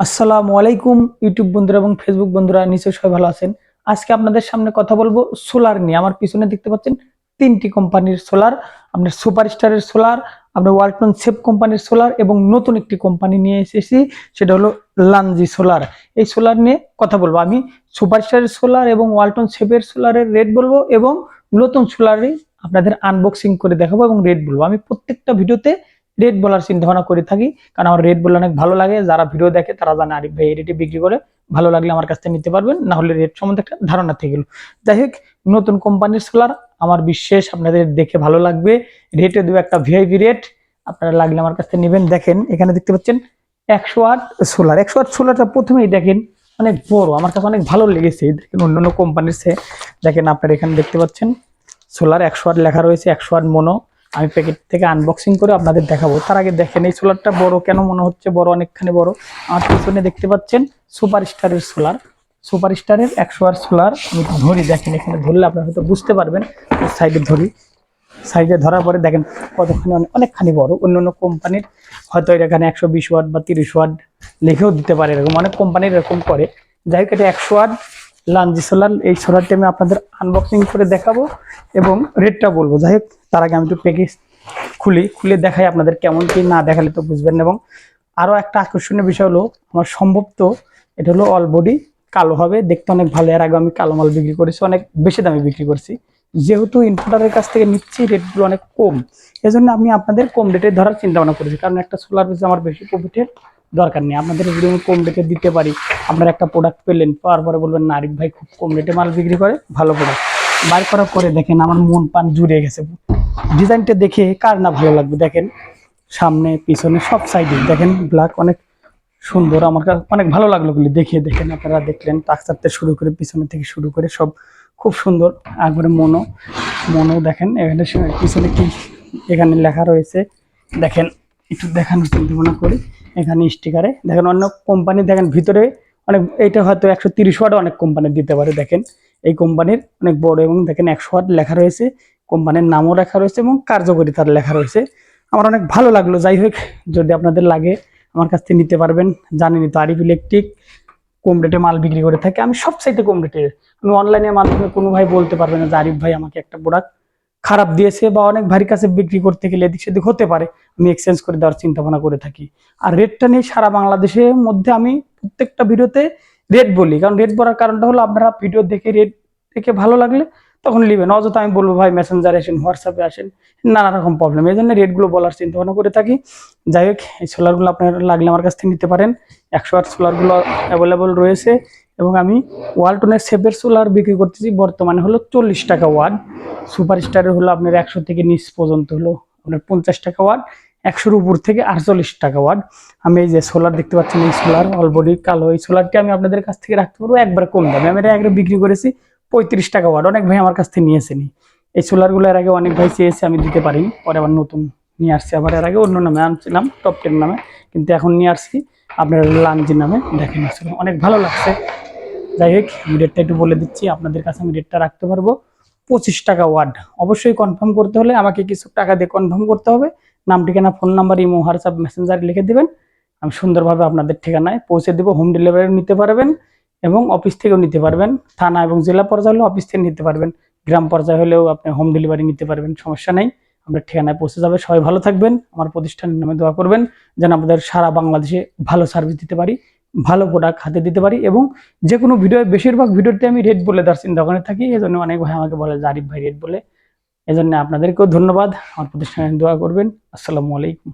আসসালামু আলাইকুম, ইউটিউব বন্ধুরা এবং ফেসবুক বন্ধুরা, নিশ্চয়ই সবাই ভালো আছেন। আজকে আপনাদের সামনে কথা বলব সোলার নিয়ে। আমার পিছনে দেখতে পাচ্ছেন তিনটি কোম্পানির সোলার। আপনার সুপারস্টারের সোলার আপনার ওয়ালটন সেফ কোম্পানির সোলার এবং নতুন একটি কোম্পানি নিয়ে এসেছি, সেটা হলো লানজি সোলার। এই সোলার নিয়ে কথা বলব। আমি সুপারস্টারের সোলার এবং ওয়ালটন সেফের সোলারের রেট বলব এবং নতুন সোলারে আপনাদের আনবক্সিং করে দেখাবো এবং রেট বলব। আমি প্রত্যেকটা ভিডিওতে রেট বলার চিন্তা ভাবনা করে থাকি, কারণ আমার রেড বলে অনেক ভালো লাগে, যারা ভিডিও দেখে তারা জানে আরিফ ভাই রেটে বিক্রি করে, ভালো লাগলে আমার কাছ থেকে নিতে পারবেন, না হলে রেট সম্বন্ধে একটা ধারণা থেকে গেল। যাই হোক, নতুন কোম্পানির সোলার আমার বিশ্বাস আপনাদের দেখে ভালো লাগবে। রেটে দেবো একটা ভিআইপি রেট আপনারা লাগলে আমার কাছ থেকে নেবেন। দেখেন, এখানে দেখতে পাচ্ছেন, একশো আট সোলার একশো আট সোলারটা প্রথমেই দেখেন, অনেক বড়, আমার কাছে অনেক ভালো লেগেছে। দেখেন অন্য অন্য কোম্পানির সে দেখেন আপনারা এখানে দেখতে পাচ্ছেন সোলার একশো আট লেখা রয়েছে, একশো আট মনো আমি প্যাকেট থেকে আনবক্সিং করে আপনাদের দেখাবো। তার আগে দেখেন, এই সোলারটা বড় কেন? মনে হচ্ছে বড়, অনেকখানি বড়। আমার পিছনে দেখতে পাচ্ছেন সুপার স্টারের সোলার সুপার স্টারের একশো আর সোলার আমি ধরি, দেখেন, এখানে ধরলে আপনারা হয়তো বুঝতে পারবেন সাইডে ধরি। সাইডে ধরার পরে দেখেন, কতখানি অনেক অনেকখানি বড়। অন্য অন্য কোম্পানির হয়তো এখানে একশো বিশ ওয়াট বা তিরিশ ওয়াট লিখেও দিতে পারে, এরকম অনেক কোম্পানির এরকম করে। যাই হোক, এটা একশো ওয়াট লাঞ্জি সোলার, এই সোলারটি আমি আপনাদের আনবক্সিং করে দেখাবো এবং রেটটা বলব। যাই হোক, তার আগে আমি একটু প্যাকেজ খুলি, খুলে দেখাই আপনাদের কেমন কি না দেখালে তো বুঝবেন এবং আরও একটা আকর্ষণীয় বিষয় হলো, আমার সম্ভব তো এটা হলো অল বডি কালো হবে। দেখতে অনেক ভালো, এর আগে আমি কালো মাল বিক্রি করেছি, অনেক বেশি দামে বিক্রি করছি। যেহেতু ইনভার্টারের কাছ থেকে নিচ্ছি রেটগুলো অনেক কম। এজন্য আমি আপনাদের কম রেটে ধরার চিন্তা ভাবনা করেছি, কারণ একটা সোলার বেসে আমার বেশি প্রফিটের দরকার নেই। আপনাদের যদি আমি কম রেটে দিতে পারি, আপনারা একটা প্রোডাক্ট পেলেন, পাওয়ার পরে বলবেন, না, আরিফ ভাই খুব কম রেটে মাল বিক্রি করে, ভালো প্রোডাক্ট বার করার পরে দেখেন, আমার মন পান জুড়ে গেছে। ডিজাইনটা দেখে কার না ভালো লাগবে? দেখেন, সামনে, পিছনে, সব সাইডে দেখেন ব্ল্যাক অনেক সুন্দর, আমার কাছে অনেক ভালো লাগল গুলি দেখে। দেখেন, আপনারা দেখলেন টাকচারতে শুরু করে, পিছনে থেকে শুরু করে সব খুব সুন্দর। একবারে মনো মনো দেখেন, এখানে পিছনে কি এখানে লেখা রয়েছে। দেখেন একটু দেখানোর চিন্তা ভাবনা করি। এখানে স্টিকারে দেখেন অন্য কোম্পানি দেখেন ভিতরে অনেক, এইটা হয়তো একশো তিরিশ ওয়াট অনেক কোম্পানি দিতে পারে, দেখেন। এই কোম্পানির অনেক বড় এবং দেখেন একশো ওয়াট লেখা রয়েছে। কোম্পানির নামও লেখা রয়েছে এবং কার্যকরিতার লেখা রয়েছে। আমার অনেক ভালো লাগল, যাই হোক, যদি আপনাদের লাগে আমার কাছ থেকে নিতে পারবেন। জানেনই তো আরিফ ইলেকট্রিক কম রেটে মাল বিক্রি করে থাকে। আমি সব সাইডে কম রেটে আমি অনলাইনের মাধ্যমে কোনো ভাই বলতে পারবে না যে, আরিফ ভাই, আমাকে একটা প্রোডাক্ট খারাপ দিয়েছে বা অনেক ভারী কাছে বিক্রি করতে গেলে এদিক সেদিক হতে পারে, আমি এক্সচেঞ্জ করে দেওয়ার চিন্তা ভাবনা করে থাকি। আর রেটটা নিয়ে সারা বাংলাদেশের মধ্যে আমি প্রত্যেকটা ভিডিওতে রেট বলি, কারণ রেট বলার কারণটা হলো আপনারা ভিডিও দেখে রেট দেখে ভালো লাগলে তখন নেবেন। অযথা আমি বলব, ভাই মেসেঞ্জারে আসেন হোয়াটসঅ্যাপে আসেন, নানা রকম প্রবলেম এই জন্য রেটগুলো বলার চিন্তা ভাবনা করে থাকি। যাই হোক, এই সোলারগুলো আপনার লাগলে আমার কাছ থেকে নিতে পারেন। একশো আট সোলারগুলো অ্যাভেলেবল রয়েছে। এবং আমি ওয়ালটনের সেপের সোলার বিক্রি করতেছি, বর্তমানে হলো চল্লিশ টাকা ওয়াট। সুপার স্টারের হলো আপনার একশো থেকে নিচ পর্যন্ত হলো আপনার পঞ্চাশ টাকা ওয়াট, একশোর উপর থেকে আটচল্লিশ টাকা ওয়াট। আমি এই যে সোলার দেখতে পাচ্ছেন, এই সোলার, অলবডি, কালো, এই সোলারটি আমি আপনাদের কাছ থেকে রাখতে পারব একবার কম দামে। আমি এটা একবারে বিক্রি করেছি পঁয়ত্রিশ টাকা ওয়াট, অনেক ভাই আমার কাছ থেকে নিয়েছেনি এই সোলারগুলো এর আগে অনেক ভাই চেয়েছে, আমি দিতে পারিনি পরে আবার নতুন নিয়ে আসছি, আবার এর আগে অন্য নামে আনছিলাম, টপ টেন নামে। কিন্তু এখন নিয়ে আসছি, আপনার লাঞ্জি নামে। দেখেন আসলে অনেক ভালো লাগছে। যাই হোক, আমি রেটটা একটু বলে দিচ্ছি। আপনাদের কাছে আমি রেটটা রাখতে পারব। পঁচিশ টাকা ওয়ার্ড। অবশ্যই কনফার্ম করতে হলে আমাকে কিছু টাকা দিয়ে কনফার্ম করতে হবে। নাম, ঠিকানা phone number imo WhatsApp messenger লিখে দেবেন। আমি সুন্দরভাবে আপনাদের ঠিকানায় পৌঁছে দেবো। হোম ডেলিভারি নিতে পারবেন এবং অফিস থেকেও নিতে পারবেন। থানা এবং জেলা পর্যায়ে হলেও অফিস থেকে নিতে পারবেন। গ্রাম পর্যায়ে হলেও আপনি হোম ডেলিভারি নিতে পারবেন, সমস্যা নেই। আপনার ঠিকানায় পৌঁছে যাবে। সবাই ভালো থাকবেন। আমার প্রতিষ্ঠানের নামে দোয়া করবেন, যেন আপনাদের সারা বাংলাদেশে ভালো সার্ভিস দিতে পারি। ভালো প্রোডাক্ট হাতে দিতে পারি এবং যে কোনো ভিডিও বেশিরভাগ ভিডিওতে আমি রেট বলে দেওয়ার চিন্তা করে থাকি এই জন্য অনেক ভাই আমাকে বলে, জারিফ ভাই রেট বলে। এজন্য জন্য আপনাদেরকেও ধন্যবাদ, আমার প্রতিষ্ঠানে দোয়া করবেন। আসসালামু আলাইকুম।